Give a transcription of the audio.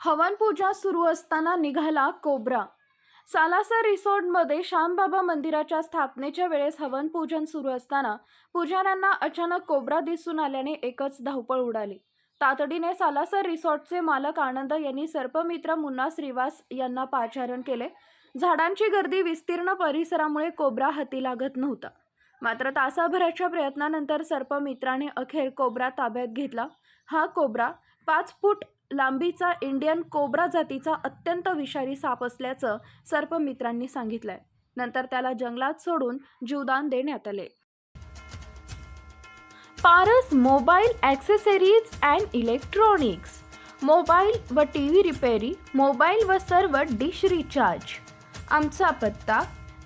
हवन पूजा सुरू असताना निघाला कोब्रा. सालासर रिसॉर्टमध्ये श्यामबाबा मंदिराच्या स्थापनेच्या वेळेस हवन पूजन सुरू असताना पुजाऱ्यांना अचानक कोब्रा दिसून आल्याने एकच धावपळ उडाली. तातडीने सालासर रिसॉर्टचे मालक आनंद यांनी सर्पमित्र मुन्ना श्रीवास यांना पाचारण केले. झाडांची गर्दी विस्तीर्ण परिसरामुळे कोब्रा हाती लागत नव्हता. मात्र तासाभराच्या प्रयत्नानंतर सर्पमित्राने अखेर कोब्रा ताब्यात घेतला. हा कोब्रा पाच फूट लांबीचा इंडियन कोब्रा जातीचा अत्यंत विषारी साप असल्याचं सर्पमित्रांनी सांगितलंय. नंतर त्याला जंगलात सोडून जीवदान देण्यात आले. Paras mobile accessories and electronics. Mobile व टी व्ही रिपेरी मोबाईल व सर्व डिश रिचार्ज. आमचा पत्ता